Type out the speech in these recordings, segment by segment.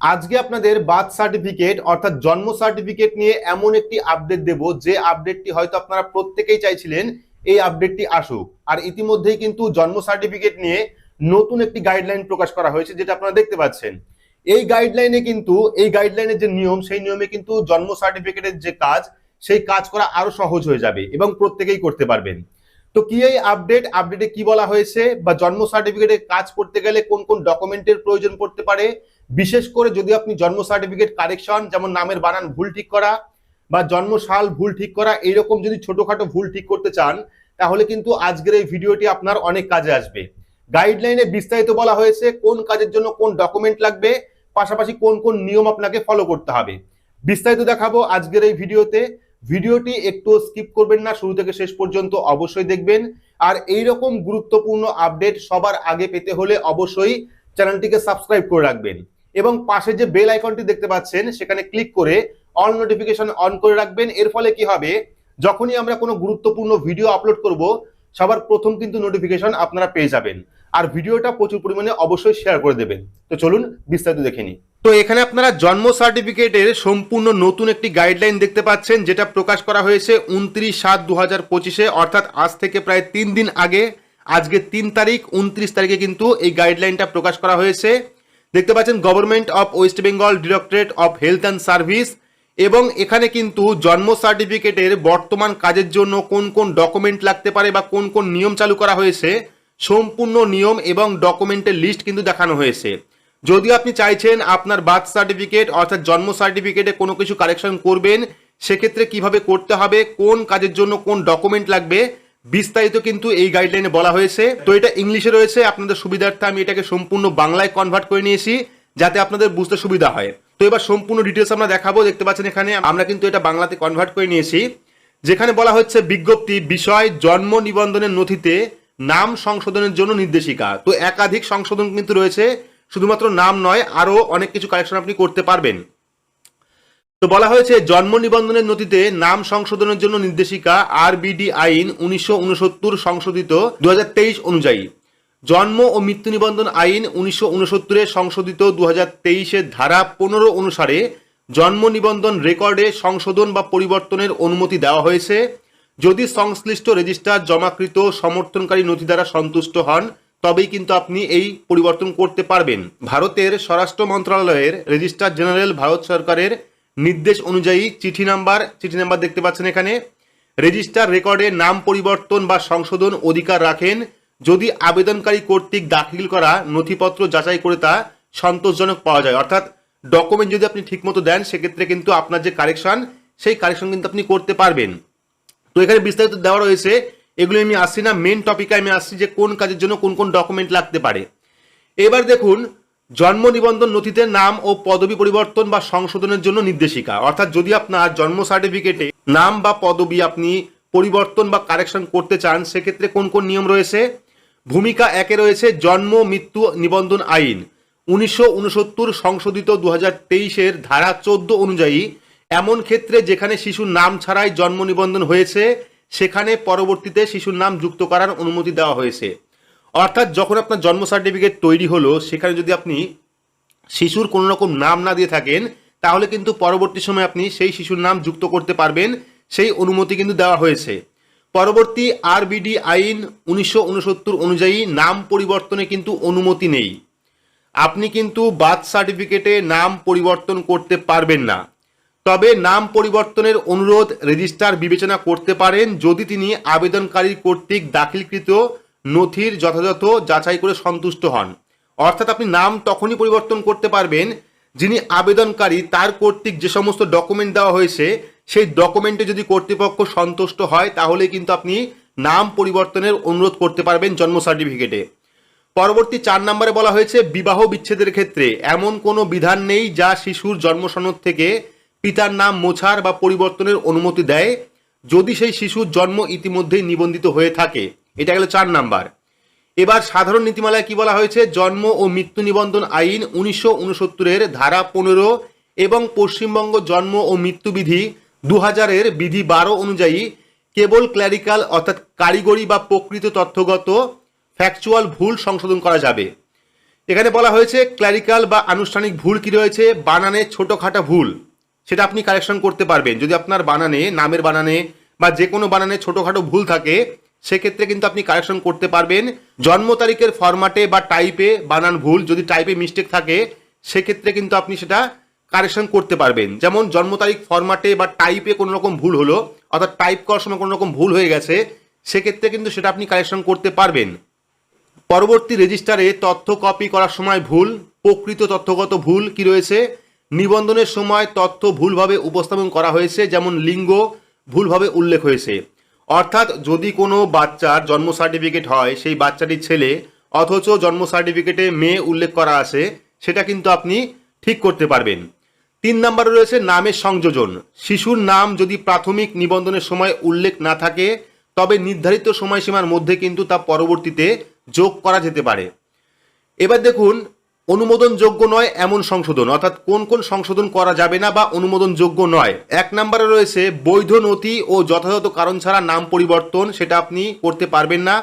আজকে আপনাদের birth certificate অর্থাৎ জন্ম সার্টিফিকেট নিয়ে এমন একটি আপডেট দেব, যে আপডেটটি হয়তো আপনারা প্রত্যেকেই চাইছিলেন, এই আপডেটটি আসুক। আর ইতিমধ্যেই কিন্তু জন্ম সার্টিফিকেট নিয়ে নতুন একটি গাইডলাইন প্রকাশ করা হয়েছে, যেটা আপনারা দেখতে পাচ্ছেন। এই গাইডলাইনে কিন্তু, এই গাইডলাইনের যে নিয়ম, সেই নিয়মে কিন্তু জন্ম সার্টিফিকেটের যে কাজ, সেই কাজ করা আরও সহজ হয়ে যাবে এবং প্রত্যেকেই করতে পারবেন। তো কি এই আপডেট আপডেটে কি বলা হয়েছে? বা জন্ম সার্টিফিকেটে কাজ করতে গেলে কোন কোন ডকুমেন্টের প্রয়োজন পড়তে পারে? বিশেষ করে যদি আপনি জন্ম সার্টিফিকেট কারেকশন যেমন নামের বানান ভুল ঠিক করা বা জন্ম সাল ভুল ঠিক করা, এইরকম যদি ছোটখাটো ভুল ঠিক করতে চান, তাহলে কিন্তু আজকের এই ভিডিওটি আপনার অনেক কাজে আসবে। গাইডলাইনে বিস্তারিত বলা হয়েছে কোন কাজের জন্য কোন ডকুমেন্ট লাগবে, পাশাপাশি কোন কোন নিয়ম আপনাকে ফলো করতে হবে। বিস্তারিত দেখাবো আজকের এই ভিডিওতে। ভিডিওটি একটু স্কিপ করবেন না, শুরু থেকে শেষ পর্যন্ত অবশ্যই দেখবেন। আর এই রকম গুরুত্বপূর্ণ আপডেট সবার আগে পেতে হলে অবশ্যই চ্যানেলটিকে সাবস্ক্রাইব করে রাখবেন। এবং পাশে যে বেল আইকনটি দেখতে পাচ্ছেন, সেখানে ক্লিক করে অল নোটিফিকেশন অন করে রাখবেন। এর ফলে কি হবে? যখনই আমরা কোনো গুরুত্বপূর্ণ ভিডিও আপলোড করব, সবার প্রথম কিন্তু নোটিফিকেশন আপনারা পেয়ে যাবেন। আর ভিডিওটা প্রচুর পরিমাণে অবশ্যই শেয়ার করে দেবেন। তো চলুন বিস্তারিত দেখে নিই। তো এখানে আপনারা জন্ম সার্টিফিকেটের সম্পূর্ণ নতুন একটি গাইডলাইন দেখতে পাচ্ছেন, যেটা প্রকাশ করা হয়েছে উনত্রিশ সাত দু হাজার পঁচিশে, অর্থাৎ আজ থেকে প্রায় তিন দিন আগে। আজকে তিন তারিখ, উনত্রিশ তারিখে কিন্তু এই গাইডলাইনটা প্রকাশ করা হয়েছে। দেখতে পাচ্ছেন government of West Bengal directorate of health and service এবং এখানে কিন্তু জন্ম সার্টিফিকেটের বর্তমান কাজের জন্য কোন কোন ডকুমেন্ট লাগতে পারে বা কোন কোন নিয়ম চালু করা হয়েছে, সম্পূর্ণ নিয়ম এবং ডকুমেন্টের লিস্ট কিন্তু দেখানো হয়েছে। যদি আপনি চাইছেন আপনার বার্থ সার্টিফিকেট অর্থাৎ জন্ম সার্টিফিকেটে কোনো কিছু কারেকশন করবেন, সেক্ষেত্রে কীভাবে করতে হবে, কোন কাজের জন্য কোন ডকুমেন্ট লাগবে বিস্তারিত কিন্তু এই গাইডলাইনে বলা হয়েছে। তো এটা ইংলিশে রয়েছে, আপনাদের সুবিধার্থে আমি এটাকে সম্পূর্ণ বাংলায় কনভার্ট করে নিয়েছি, যাতে আপনাদের বুঝতে সুবিধা হয়। তো এবার সম্পূর্ণ ডিটেলস আমরা দেখাবো, দেখতে পাচ্ছেন এখানে আমরা কিন্তু এটা বাংলাতে কনভার্ট করে নিয়েছি। যেখানে বলা হচ্ছে বিজ্ঞপ্তি, বিষয়, জন্ম নিবন্ধনের নথিতে নাম সংশোধনের জন্য নির্দেশিকা। তো একাধিক সংশোধন কিন্তু রয়েছে, শুধুমাত্র নাম নয়, আরও অনেক কিছু কালেকশন আপনি করতে পারবেন। তো বলা হয়েছে, জন্ম নিবন্ধনের নথিতে নাম সংশোধনের জন্য নির্দেশিকা আরবিডি আইন উনিশশো উনসত্তর সংশোধিত দু হাজার তেইশ অনুযায়ী। জন্ম ও মৃত্যু নিবন্ধন আইন উনিশশো সংশোধিত দু তেইশের ধারা পনেরো অনুসারে জন্ম নিবন্ধন রেকর্ডে সংশোধন বা পরিবর্তনের অনুমতি দেওয়া হয়েছে। যদি সংশ্লিষ্ট রেজিস্ট্রার জমাকৃত সমর্থনকারী নথি দ্বারা সন্তুষ্ট হন, তবেই কিন্তু আপনি এই পরিবর্তন করতে পারবেন। ভারতের স্বরাষ্ট্র মন্ত্রণালয়ের রেজিস্ট্রার জেনারেল ভারত সরকারের নির্দেশ অনুযায়ী চিঠি নাম্বার চিঠি নাম্বার দেখতে পাচ্ছেন এখানে। রেজিস্টার রেকর্ডে নাম পরিবর্তন বা সংশোধন অধিকার রাখেন। যদি আবেদনকারী কর্তৃক দাখিল করা নথিপত্র যাচাই করে তা সন্তোষজনক পাওয়া যায়। অর্থাৎ ডকুমেন্ট যদি আপনি ঠিকমতো দেন, সেক্ষেত্রে কিন্তু আপনার যে কারেকশন, সেই কারেকশন কিন্তু আপনি করতে পারবেন। তো এখানে বিস্তারিত দেওয়া রয়েছে, এগুলো আমি আসছি না। মেন টপিকে আমি আসছি যে কোন কাজের জন্য কোন কোন ডকুমেন্ট লাগতে পারে। এবার দেখুন জন্ম নিবন্ধন নথিতে নাম ও পদবি পরিবর্তন বা সংশোধনের জন্য নির্দেশিকা। অর্থাৎ যদি আপনার জন্ম সার্টিফিকেটে নাম বা পদবি আপনি পরিবর্তন বা কারেকশন করতে চান, সেক্ষেত্রে কোন কোন নিয়ম রয়েছে? ভূমিকা একে রয়েছে জন্ম, মৃত্যু, নিবন্ধন আইন। উনিশশো উনসত্তর সংশোধিত দু হাজার ধারা চোদ্দ অনুযায়ী, এমন ক্ষেত্রে যেখানে শিশুর নাম ছাড়াই জন্ম নিবন্ধন হয়েছে, সেখানে পরবর্তীতে শিশুর নাম যুক্ত করার অনুমতি দেওয়া হয়েছে। অর্থাৎ যখন আপনার জন্ম সার্টিফিকেট তৈরি হলো, সেখানে যদি আপনি শিশুর কোনো রকম নাম না দিয়ে থাকেন, তাহলে কিন্তু পরবর্তী সময় আপনি সেই শিশুর নাম যুক্ত করতে পারবেন। সেই অনুমতি কিন্তু দেওয়া হয়েছে। পরবর্তী আরবিডি আইন উনিশশো উনসত্তর অনুযায়ী নাম পরিবর্তনে কিন্তু অনুমতি নেই। আপনি কিন্তু বার্থ সার্টিফিকেটে নাম পরিবর্তন করতে পারবেন না। তবে নাম পরিবর্তনের অনুরোধ রেজিস্ট্রার বিবেচনা করতে পারেন। যদি তিনি আবেদনকারী কর্তৃক দাখিলকৃত নথির যথাযথ যাচাই করে সন্তুষ্ট হন। অর্থাৎ আপনি নাম তখনই পরিবর্তন করতে পারবেন যিনি আবেদনকারী, তার কর্তৃক যে সমস্ত ডকুমেন্ট দেওয়া হয়েছে, সেই ডকুমেন্টে যদি কর্তৃপক্ষ সন্তুষ্ট হয়, তাহলে কিন্তু আপনি নাম পরিবর্তনের অনুরোধ করতে পারবেন জন্ম সার্টিফিকেটে পরবর্তী চার নম্বরে বলা হয়েছে, বিবাহ বিচ্ছেদের ক্ষেত্রে এমন কোনো বিধান নেই যা শিশুর জন্মসনদ থেকে পিতার নাম মোছার বা পরিবর্তনের অনুমতি দেয়, যদি সেই শিশুর জন্ম ইতিমধ্যেই নিবন্ধিত হয়ে থাকে। এটা গেল চার নাম্বার। এবার সাধারণ নীতিমালায় কি বলা হয়েছে? জন্ম ও মৃত্যু নিবন্ধন আইন উনিশশো উনসত্তরের ধারা পনেরো এবং পশ্চিমবঙ্গ জন্ম ও মৃত্যুবিধি দু হাজারের বিধি বারো অনুযায়ী কেবল ক্ল্যারিক্যাল অর্থাৎ কারিগরি বা প্রকৃত তথ্যগত ফ্যাকচুয়াল ভুল সংশোধন করা যাবে। এখানে বলা হয়েছে ক্ল্যারিক্যাল বা আনুষ্ঠানিক ভুল কি রয়েছে? বানানে ছোটোখাটো ভুল। সেটা আপনি কারেকশন করতে পারবেন। যদি আপনার বানানে, নামের বানানে বা যে কোনো বানানে ছোটোখাটো ভুল থাকে সেক্ষেত্রে কিন্তু আপনি কারেকশন করতে পারবেন। জন্ম তারিখের ফরম্যাটে বা টাইপে বানান ভুল, যদি টাইপে মিস্টেক থাকে, সেক্ষেত্রে কিন্তু আপনি সেটা কারেকশন করতে পারবেন। যেমন জন্ম তারিখ ফরম্যাটে বা টাইপে কোনো রকম ভুল হলো, অর্থাৎ টাইপ করার সময় কোনো রকম ভুল হয়ে গেছে, সেক্ষেত্রে কিন্তু সেটা আপনি কারেকশন করতে পারবেন। পরবর্তী রেজিস্টারে তথ্য কপি করার সময় ভুল, প্রকৃত তথ্যগত ভুল কি রয়েছে? নিবন্ধনের সময় তথ্য ভুলভাবে উপস্থাপন করা হয়েছে, যেমন লিঙ্গ, ভুলভাবে উল্লেখ হয়েছে। অর্থাৎ যদি কোনো বাচ্চার জন্ম সার্টিফিকেট হয়, সেই বাচ্চাটির ছেলে, অথচ জন্ম সার্টিফিকেটে মেয়ে উল্লেখ করা আছে, সেটা কিন্তু আপনি ঠিক করতে পারবেন। তিন নম্বরে রয়েছে নামের সংযোজন। শিশুর নাম যদি প্রাথমিক নিবন্ধনের সময় উল্লেখ না থাকে, তবে নির্ধারিত সময়সীমার মধ্যে কিন্তু তা পরবর্তীতে যোগ করা যেতে পারে। এবার দেখুন অনুমোদনযোগ্য নয় এমন সংশোধন। অর্থাৎ কোন কোন সংশোধন করা যাবে না বা অনুমোদনযোগ্য নয়। এক নম্বরে রয়েছে বৈধ নথি ও যথাযথ কারণ ছাড়া নাম পরিবর্তন, সেটা আপনি করতে পারবেন না।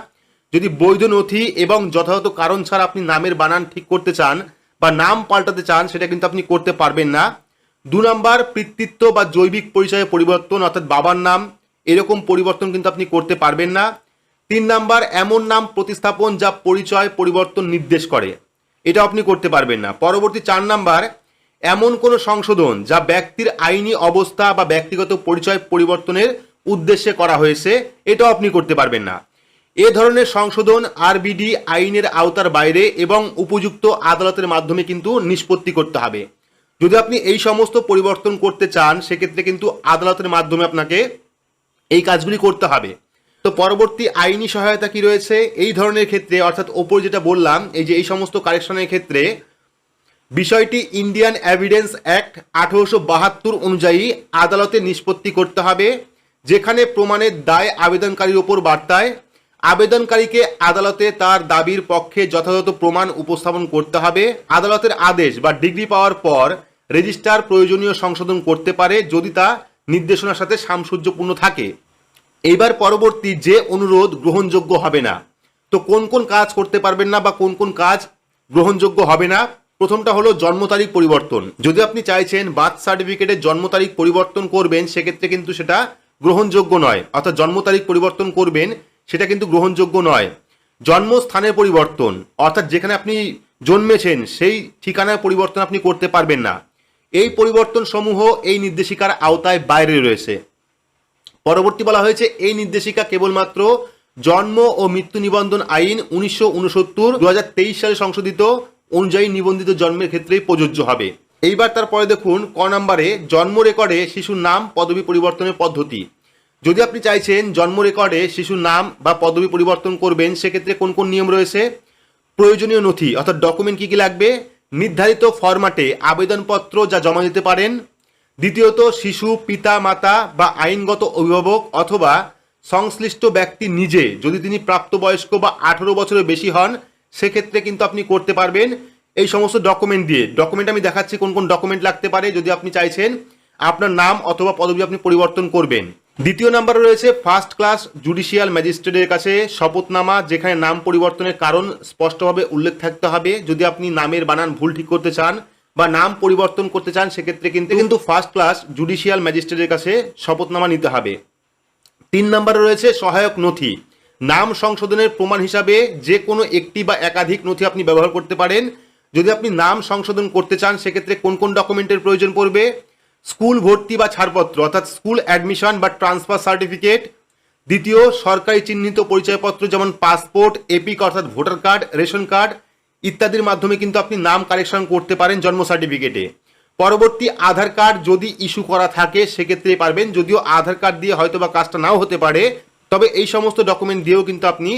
যদি বৈধ নথি এবং যথাযথ কারণ ছাড়া আপনি নামের বানান ঠিক করতে চান বা নাম পাল্টাতে চান, সেটা কিন্তু আপনি করতে পারবেন না। দু নম্বর, পিতৃত্ব বা জৈবিক পরিচয়ে পরিবর্তন, অর্থাৎ বাবার নাম, এরকম পরিবর্তন কিন্তু আপনি করতে পারবেন না। তিন নাম্বার, এমন নাম প্রতিস্থাপন যা পরিচয় পরিবর্তন নির্দেশ করে। এটা আপনি করতে পারবেন না। পরবর্তী চার নাম্বার, এমন কোনো সংশোধন যা ব্যক্তির আইনি অবস্থা বা ব্যক্তিগত পরিচয় পরিবর্তনের উদ্দেশ্যে করা হয়েছে, এটাও আপনি করতে পারবেন না। এ ধরনের সংশোধন আরবিডি আইনের আওতার বাইরে এবং উপযুক্ত আদালতের মাধ্যমে কিন্তু নিষ্পত্তি করতে হবে। যদি আপনি এই সমস্ত পরিবর্তন করতে চান, সেক্ষেত্রে কিন্তু আদালতের মাধ্যমে আপনাকে এই কাজগুলি করতে হবে। তো পরবর্তী আইনি সহায়তা কি রয়েছে? এই ধরনের ক্ষেত্রে, অর্থাৎ ওপর যেটা বললাম, এই যে এই সমস্ত কারেকশনের ক্ষেত্রে, বিষয়টি ইন্ডিয়ান এভিডেন্স অ্যাক্ট আঠারোশো বাহাত্তর অনুযায়ী আদালতে নিষ্পত্তি করতে হবে, যেখানে প্রমাণের দায় আবেদনকারীর ওপর বার্তায় আবেদনকারীকে আদালতে তার দাবির পক্ষে যথাযথ প্রমাণ উপস্থাপন করতে হবে। আদালতের আদেশ বা ডিগ্রি পাওয়ার পর রেজিস্ট্রার প্রয়োজনীয় সংশোধন করতে পারে যদি তা নির্দেশনার সাথে সামসূর্যপূর্ণ থাকে। এইবার পরবর্তী যে অনুরোধ গ্রহণযোগ্য হবে না, তো কোন কোন কাজ করতে পারবেন না বা কোন কোন কাজ গ্রহণযোগ্য হবে না, প্রথমটা হলো জন্ম তারিখ পরিবর্তন। যদি আপনি চাইছেন বার্থ সার্টিফিকেটের জন্ম তারিখ পরিবর্তন করবেন, সেক্ষেত্রে কিন্তু সেটা গ্রহণযোগ্য নয়। অর্থাৎ জন্ম তারিখ পরিবর্তন করবেন, সেটা কিন্তু গ্রহণযোগ্য নয়। জন্মস্থানের পরিবর্তন, অর্থাৎ যেখানে আপনি জন্মেছেন, সেই ঠিকানার পরিবর্তন আপনি করতে পারবেন না। এই পরিবর্তন সমূহ এই নির্দেশিকার আওতায় বাইরে রয়েছে। পরবর্তী বলা হয়েছে, এই নির্দেশিকা কেবলমাত্র জন্ম ও মৃত্যু নিবন্ধন আইন উনিশশো উনসত্তর দু সালে সংশোধিত অনুযায়ী নিবন্ধিত জন্মের ক্ষেত্রেই প্রযোজ্য হবে। এইবার তারপরে দেখুন, ক নম্বরে, জন্ম রেকর্ডে শিশুর নাম, পদবি পরিবর্তনের পদ্ধতি। যদি আপনি চাইছেন জন্ম রেকর্ডে শিশুর নাম বা পদবি পরিবর্তন করবেন, সেক্ষেত্রে কোন কোন নিয়ম রয়েছে? প্রয়োজনীয় নথি, অর্থাৎ ডকুমেন্ট কী কী লাগবে? নির্ধারিত ফরম্যাটে আবেদনপত্র যা জমা দিতে পারেন দ্বিতীয়ত শিশু, পিতা, মাতা বা আইনগত অভিভাবক অথবা সংশ্লিষ্ট ব্যক্তি নিজে যদি তিনি প্রাপ্তবয়স্ক বা আঠেরো বছরের বেশি হন, সেক্ষেত্রে কিন্তু আপনি করতে পারবেন। এই সমস্ত ডকুমেন্ট দিয়ে ডকুমেন্ট আমি দেখাচ্ছি কোন কোন ডকুমেন্ট লাগতে পারে যদি আপনি চাইছেন। আপনার নাম অথবা পদবি আপনি পরিবর্তন করবেন। দ্বিতীয় নাম্বারে রয়েছে ফার্স্ট ক্লাস জুডিশিয়াল ম্যাজিস্ট্রেটের কাছে শপথনামা, যেখানে নাম পরিবর্তনের কারণ স্পষ্টভাবে উল্লেখ থাকতে হবে। যদি আপনি নামের বানান ভুল ঠিক করতে চান বা নাম পরিবর্তন করতে চান সেক্ষেত্রে কিন্তু কিন্তু ফার্স্ট ক্লাস জুডিশিয়াল ম্যাজিস্ট্রেটের কাছে শপথনামা নিতে হবে। তিন নম্বরে রয়েছে সহায়ক নথি। নাম সংশোধনের প্রমাণ হিসাবে যে কোনো একটি বা একাধিক নথি আপনি ব্যবহার করতে পারেন। যদি আপনি নাম সংশোধন করতে চান সেক্ষেত্রে কোন কোন ডকুমেন্টের প্রয়োজন পড়বে? স্কুল ভর্তি বা ছাড়পত্র অর্থাৎ স্কুল অ্যাডমিশন বা ট্রান্সফার সার্টিফিকেট দ্বিতীয় সরকারি চিহ্নিত পরিচয়পত্র যেমন পাসপোর্ট এপিক অর্থাৎ ভোটার কার্ড রেশন কার্ড ইত্যাদির মাধ্যমে কিন্তু আপনি নাম কারেকশন করতে পারেন জন্ম সার্টিফিকেটে। পরবর্তী আধার কার্ড যদি ইস্যু করা থাকে, সেক্ষেত্রে পারবেন। যদিও আধার কার্ড দিয়ে হয়তো বা কাজটা নাও হতে পারে, তবে এই সমস্ত ডকুমেন্ট দিয়েও কিন্তু আপনি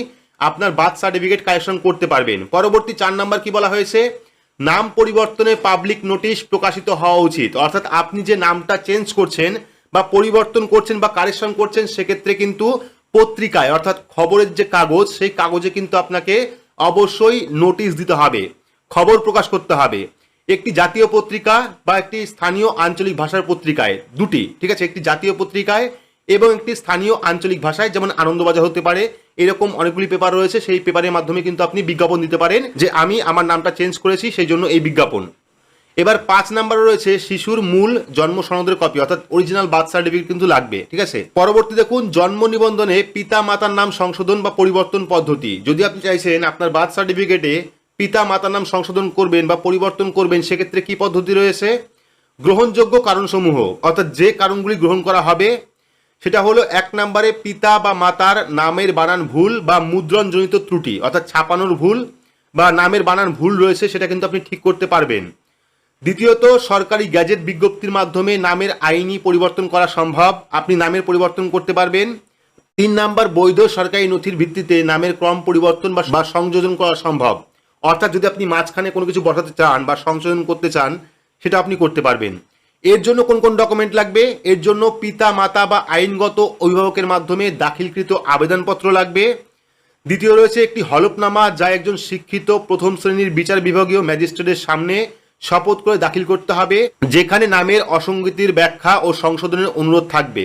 আপনার বার্থ সার্টিফিকেট কালেকশন করতে পারবেন। পরবর্তী চার নাম্বার কি বলা হয়েছে? নাম পরিবর্তনের পাবলিক নোটিশ প্রকাশিত হওয়া উচিত। অর্থাৎ আপনি যে নামটা চেঞ্জ করছেন বা পরিবর্তন করছেন বা কারেকশন করছেন, সেক্ষেত্রে কিন্তু পত্রিকায়, অর্থাৎ খবরের যে কাগজ, সেই কাগজে কিন্তু আপনাকে অবশ্যই নোটিশ দিতে হবে, খবর প্রকাশ করতে হবে। একটি জাতীয় পত্রিকা বা একটি স্থানীয় আঞ্চলিক ভাষার পত্রিকায়, দুটি, ঠিক আছে? একটি জাতীয় পত্রিকায় এবং একটি স্থানীয় আঞ্চলিক ভাষায়, যেমন আনন্দবাজার হতে পারে, এরকম অনেকগুলি পেপার রয়েছে, সেই পেপারের মাধ্যমে কিন্তু আপনি বিজ্ঞাপন দিতে পারেন যে, আমি আমার নামটা চেঞ্জ করেছি, সেই জন্য এই বিজ্ঞাপন। এবার পাঁচ নাম্বারে রয়েছে শিশুর মূল জন্ম সনদের কপি, অর্থাৎ অরিজিনাল বার্থ সার্টিফিকেট কিন্তু লাগবে, ঠিক আছে? পরবর্তী দেখুন, জন্ম নিবন্ধনে পিতা মাতার নাম সংশোধন বা পরিবর্তন পদ্ধতি। যদি আপনি চাইছেন আপনার বার্থ সার্টিফিকেটে পিতা মাতার নাম সংশোধন করবেন বা পরিবর্তন করবেন, সেক্ষেত্রে কি পদ্ধতি রয়েছে? গ্রহণযোগ্য কারণসমূহ, অর্থাৎ যে কারণগুলি গ্রহণ করা হবে, সেটা হলো এক নম্বরে পিতা বা মাতার নামের বানান ভুল বা মুদ্রণজনিত ত্রুটি, অর্থাৎ ছাপানোর ভুল বা নামের বানান ভুল রয়েছে, সেটা কিন্তু আপনি ঠিক করতে পারবেন। দ্বিতীয়ত, সরকারি গ্যাজেট বিজ্ঞপ্তির মাধ্যমে নামের আইনি পরিবর্তন করা সম্ভব। আপনি নামের পরিবর্তন করতে পারবেন। তিন নাম্বার, বৈধ সরকারি নথির ভিত্তিতে নামের ক্রম পরিবর্তন বা সংযোজন করা সম্ভব। অর্থাৎ যদি আপনি মাঝখানে কোনো কিছু বসাতে চান বা সংশোধন করতে চান, সেটা আপনি করতে পারবেন। এর জন্য কোন কোন ডকুমেন্ট লাগবে? এর জন্য পিতা, মাতা বা আইনগত অভিভাবকের মাধ্যমে দাখিলকৃত আবেদনপত্র লাগবে। দ্বিতীয় রয়েছে একটি হলফনামা যা একজন শিক্ষিত প্রথম শ্রেণির বিচার বিভাগীয় ম্যাজিস্ট্রেটের সামনে শপথ করে দাখিল করতে হবে, যেখানে নামের অসঙ্গতির ব্যাখ্যা ও সংশোধনের অনুরোধ থাকবে।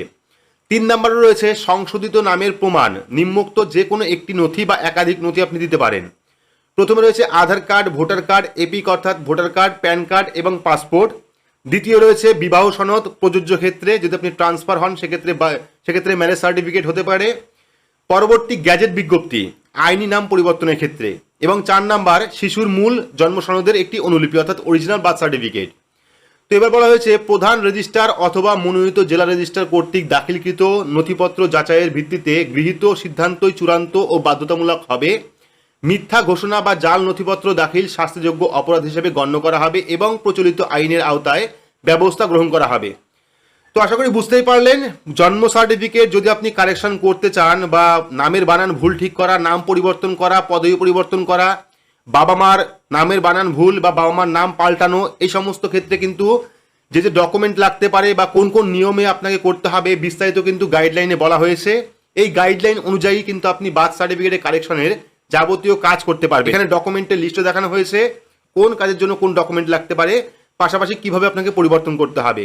তিন নম্বরে রয়েছে সংশোধিত নামের প্রমাণ, নিম্নোক্ত যে কোনো একটি নথি বা একাধিক নথি আপনি দিতে পারেন। প্রথমে রয়েছে Aadhaar card, voter card, EPIC অর্থাৎ ভোটার কার্ড, প্যান কার্ড এবং পাসপোর্ট। দ্বিতীয় রয়েছে বিবাহ সনদ, প্রযোজ্য ক্ষেত্রে যদি আপনি ট্রান্সফার হন, সেক্ষেত্রে সেক্ষেত্রে ম্যারেজ সার্টিফিকেট হতে পারে। পরবর্তী গ্যাজেট বিজ্ঞপ্তি, আইনি নাম পরিবর্তনের ক্ষেত্রে। এবং চার নাম্বার, শিশুর মূল জন্ম সনদের একটি অনুলিপি, অর্থাৎ অরিজিনাল বার্থ সার্টিফিকেট তো এবার বলা হয়েছে, প্রধান রেজিস্ট্রার অথবা মনোনীত জেলা রেজিস্ট্রার কর্তৃক দাখিলকৃত নথিপত্র যাচাইয়ের ভিত্তিতে গৃহীত সিদ্ধান্তই চূড়ান্ত ও বাধ্যতামূলক হবে। মিথ্যা ঘোষণা বা জাল নথিপত্র দাখিল শাস্তিযোগ্য অপরাধ হিসেবে গণ্য করা হবে এবং প্রচলিত আইনের আওতায় ব্যবস্থা গ্রহণ করা হবে। তো আশা করি বুঝতেই পারলেন, জন্ম সার্টিফিকেট যদি আপনি কারেকশন করতে চান বা নামের বানান ভুল ঠিক করা, নাম পরিবর্তন করা, পদবি পরিবর্তন করা, বাবা মার নামের বানান ভুল বা বাবা মার নাম পাল্টানো, এই সমস্ত ক্ষেত্রে কিন্তু যে যে ডকুমেন্ট লাগতে পারে বা কোন কোন নিয়মে আপনাকে করতে হবে বিস্তারিত কিন্তু গাইডলাইনে বলা হয়েছে। এই গাইডলাইন অনুযায়ী কিন্তু আপনি বার্থ সার্টিফিকেটের কারেকশনের যাবতীয় কাজ করতে পারবেন। এখানে ডকুমেন্টের লিস্টও দেখানো হয়েছে কোন কাজের জন্য কোন ডকুমেন্ট লাগতে পারে, পাশাপাশি কীভাবে আপনাকে পরিবর্তন করতে হবে।